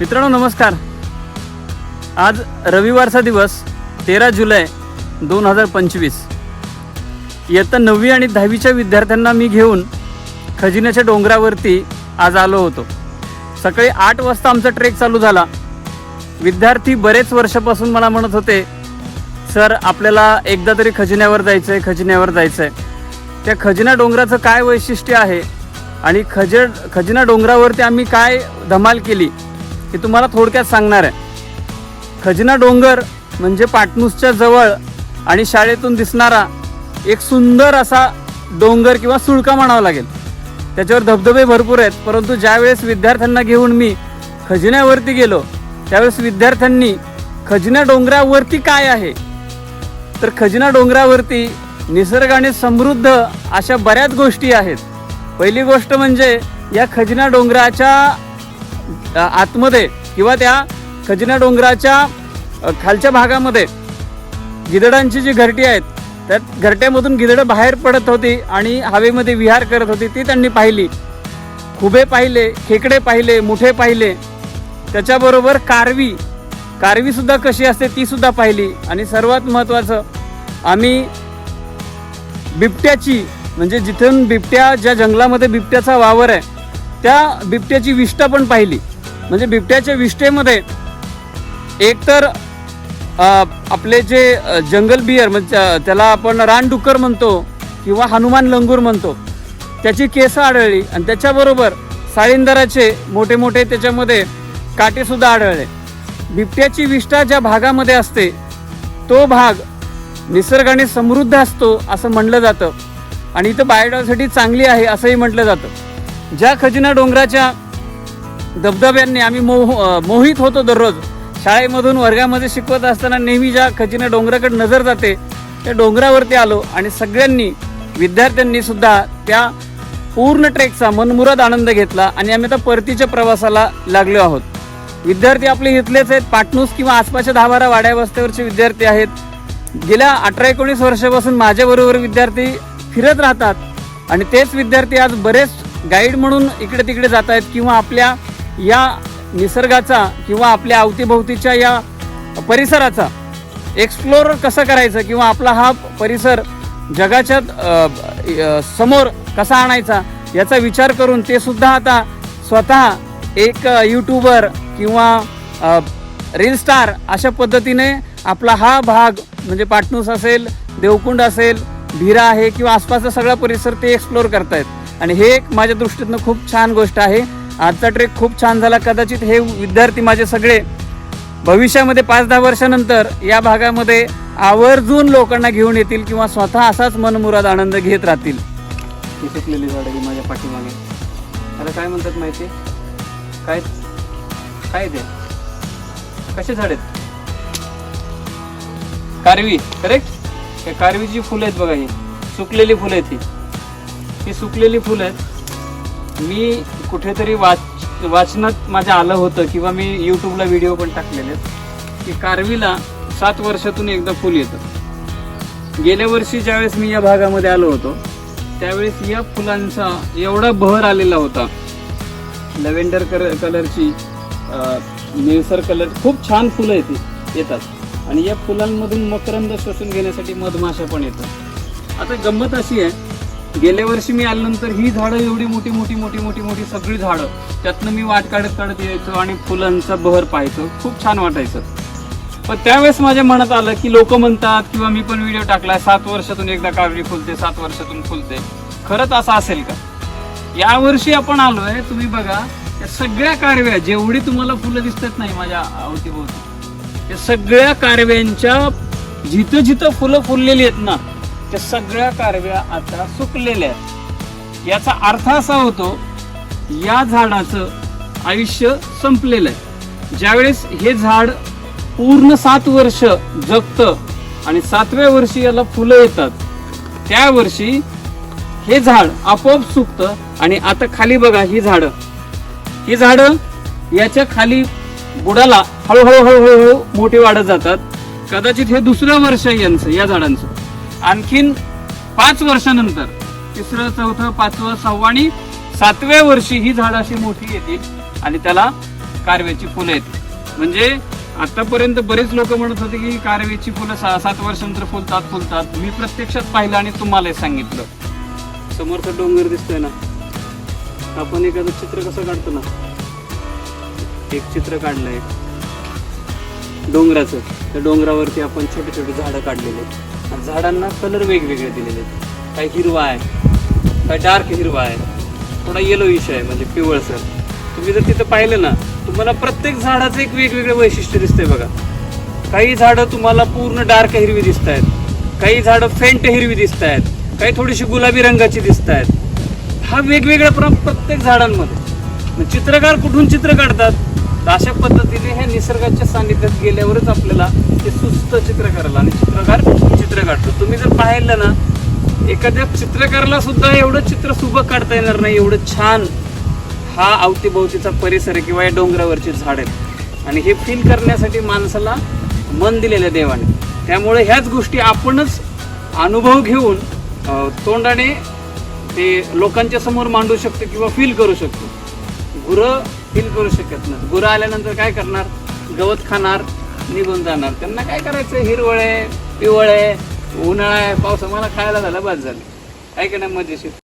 मित्रांनो नमस्कार. आज रविवारचा दिवस तेरा जुलै दोन हजार पंचवीस. इयत्ता नववी आणि दहावीच्या विद्यार्थ्यांना मी घेऊन खजिन्याच्या डोंगरावरती आज आलो होतो. सकाळी आठ वाजता आमचा ट्रेक चालू झाला. विद्यार्थी बरेच वर्षापासून मला म्हणत होते सर आपल्याला एकदा तरी खजिन्यावर जायचं आहे खजिन्यावर जायचं आहे त्या खजिना डोंगराचं काय वैशिष्ट्य आहे आणि खज खजिना डोंगरावरती आम्ही काय धमाल केली हे तुम्हाला थोडक्यात सांगणार आहे. खजिना डोंगर म्हणजे पाटणूसच्या जवळ आणि शाळेतून दिसणारा एक सुंदर असा डोंगर किंवा सुळका म्हणावा लागेल. त्याच्यावर धबधबे भरपूर आहेत परंतु ज्यावेळेस विद्यार्थ्यांना घेऊन मी खजिन्यावरती गेलो त्यावेळेस विद्यार्थ्यांनी खजिना डोंगरावरती काय आहे? तर खजिना डोंगरावरती निसर्गाने समृद्ध अशा बऱ्याच गोष्टी आहेत. पहिली गोष्ट म्हणजे या खजिना डोंगराच्या आतमध्ये किंवा त्या खजिना डोंगराच्या खालच्या भागामध्ये गिधडांची जी घरटी आहेत त्या घरट्यामधून गिधडं बाहेर पडत होती आणि हवेमध्ये विहार करत होती ती त्यांनी पाहिली. खुबे पाहिले खेकडे पाहिले मुठे पाहिले. त्याच्याबरोबर कारवी कारवीसुद्धा कशी असते तीसुद्धा पाहिली. आणि सर्वात महत्त्वाचं आम्ही बिबट्याची म्हणजे जिथून बिबट्या ज्या जंगलामध्ये बिबट्याचा वावर आहे त्या बिबट्याची विष्ठा पण पाहिली. म्हणजे बिबट्याच्या विष्ठेमध्ये एकतर आपले जे जंगल बियर म्हणजे त्याला आपण रानडुक्कर म्हणतो किंवा हनुमान लंगूर म्हणतो त्याची केसं आढळली आणि त्याच्याबरोबर साळींदराचे मोठे मोठे त्याच्यामध्ये काटेसुद्धा आढळले. बिबट्याची विष्ठा ज्या भागामध्ये असते तो भाग निसर्गाने समृद्ध असतो असं म्हणलं जातं. आणि इथं बायोडायव्हर्सिटी चांगली आहे असंही म्हटलं जातं. ज्या खजिना डोंगराच्या धबधब्यांनी आम्ही मोह मोहित होतो दररोज शाळेमधून वर्गामध्ये शिकवत असताना नेहमी ज्या खजिना डोंगराकडे नजर जाते त्या डोंगरावरती आलो आणि सगळ्यांनी विद्यार्थ्यांनी सुद्धा त्या पूर्ण ट्रेकचा मनमुराद आनंद घेतला आणि आम्ही आता परतीच्या प्रवासाला लागलो आहोत. विद्यार्थी आपले इथलेच आहेत पाटणूस किंवा आसपासच्या दहा बारा वाड्या वस्त्यावरचे विद्यार्थी आहेत. गेल्या अठरा एकोणीस वर्षापासून माझ्याबरोबर विद्यार्थी फिरत राहतात आणि तेच विद्यार्थी आज बरेच गाईड म्हणून इकडे तिकडे जात आहेत किंवा आपल्या या निसर्गाचा किंवा आपल्या अवतीभोवतीच्या या परिसराचा एक्सप्लोर कसं करायचं किंवा आपला हा परिसर जगाच्या समोर कसा आणायचा याचा विचार करून ते सुद्धा आता स्वतः एक यूट्यूबर किंवा रील स्टार अशा पद्धतीने आपला हा भाग म्हणजे पाटणूस असेल देवकुंड असेल भिरा आहे किंवा आसपासचा सगळा परिसर ते एक्सप्लोर करतायत. आणि हे एक माझ्या दृष्टीतनं खूप छान गोष्ट आहे. आजचा ट्रेक खूप छान झाला. कदाचित हे विद्यार्थी माझे सगळे भविष्यामध्ये पाच दहा वर्षानंतर या भागामध्ये आवर्जून लोकांना घेऊन येतील किंवा स्वतः असाच मनमुराद आनंद घेत राहतील. ही सुकलेली झाडं ही माझ्या पाठीमागे. त्याला काय म्हणतात माहिती काय काय ते? कसे झाड आहेत? कारवी करेक्ट हे कारवीची फुलं आहेत बघा ही. सुकलेली फुलं आहेत ही. ही सुकलेली फुलं आहेत. मी कुठेतरी वाच वाचनात माझ्या आलं होतं किंवा मी यूट्यूबला व्हिडिओ पण टाकलेले आहेत की कारवीला सात वर्षातून एकदा फुल येतं. गेल्या वर्षी ज्यावेळेस मी या भागामध्ये आलो होतो त्यावेळेस या फुलांचा एवढा बहर आलेला होता. लव्हेंडर कलर कलरची निळसर कलर खूप छान फुलं येते येतात. आणि या फुलांमधून मकरंद शोषून घेण्यासाठी मधमाशा पण येतात. आता गंमत अशी आहे गेल्या वर्षी मी आल्यानंतर ही झाडं एवढी मोठी मोठी मोठी मोठी मोठी सगळी झाडं त्यातनं मी वाट काढत काढत यायचो आणि फुलांचा बहर पाहायचो. खूप छान वाटायचं. पण त्यावेळेस माझ्या मनात आलं की लोक म्हणतात किंवा मी पण व्हिडिओ टाकलाय सात वर्षातून एकदा कावडी फुलते सात वर्षातून फुलते. खरंच असं असेल का? या वर्षी आपण आलोय तुम्ही बघा या सगळ्या कारव्या जेवढी तुम्हाला फुलं दिसतात नाही माझ्या अवतीभोवती या सगळ्या कारव्यांच्या जिथं जिथं फुलं फुललेली आहेत ना त्या सगळ्या कारव्या आता सुकलेल्या आहेत. याचा अर्थ असा होतो या झाडाचं आयुष्य संपलेलं आहे. ज्यावेळेस हे झाड पूर्ण सात वर्ष जगतं आणि सातव्या वर्षी याला फुलं येतात त्या वर्षी हे झाड आपोआप सुकतं आणि आता खाली बघा ही झाडं. ही झाडं याच्या खाली बुडाला हळूहळू हळूहळू मोठी वाढत जातात. कदाचित हे दुसरं वर्ष यांचं या झाडांचं. आणखीन पाच वर्षानंतर तिसरं चौथं पाचवं सहावं आणि सातव्या वर्षी ही झाडं अशी मोठी येतील आणि त्याला कारव्याची फुलं आहेत म्हणजे आतापर्यंत बरेच लोक म्हणत होते की कारव्याची फुलं सहा सात वर्षानंतर फुलतात फुलतात. मी प्रत्यक्षात पाहिलं आणि तुम्हाला सांगितलं. समोरचा डोंगर दिसतोय ना. आपण एखादं चित्र कसं काढतो ना? एक चित्र काढलंय. डोंगराचं. त्या डोंगरावरती आपण छोटे छोटे झाडं काढलेले आहेत. आणि झाडांना कलर वेगवेगळे दिलेले आहेत. काही हिरवा आहे काही डार्क हिरवा आहे थोडा येलो इश आहे म्हणजे पिवळसर. तुम्ही जर तिथं पाहिलं ना तुम्हाला प्रत्येक झाडाचं एक वेगवेगळं वैशिष्ट्य दिसतंय बघा. काही झाडं तुम्हाला पूर्ण डार्क हिरवी दिसत आहेत काही झाडं फेंट हिरवी दिसत आहेत काही थोडीशी गुलाबी रंगाची दिसत आहेत हा वेगवेगळा प्र प्रत्येक झाडांमध्ये. चित्रकार कुठून चित्र काढतात? तर अशा पद्धतीने हे निसर्गाच्या सानिध्यात गेल्यावरच आपल्याला ते सुस्त चित्र करायला आणि चित्रकार चित्र काढतो तुम्ही जर पाहिलं ना एखाद्या चित्रकाराला सुद्धा एवढं चित्र सुबक काढता येणार नाही एवढं छान हा अवतीभोवतीचा परिसर आहे किंवा या डोंगरावरची झाड आहेत. आणि हे फील करण्यासाठी माणसाला मन दिलेलं देवाने. त्यामुळे ह्याच गोष्टी आपणच अनुभव घेऊन तोंडाने ते लोकांच्या समोर मांडू शकतो किंवा फील करू शकतो. गुरं फील करू शकत नाही. गुरं आल्यानंतर काय करणार? गवत खाणार निघून जाणार. त्यांना काय करायचं? हिरवळ आहे पिवळ आहे उन्हाळा आहे पावसा मला खायला झाला बाद झालं. काय का नाही मजेशीर?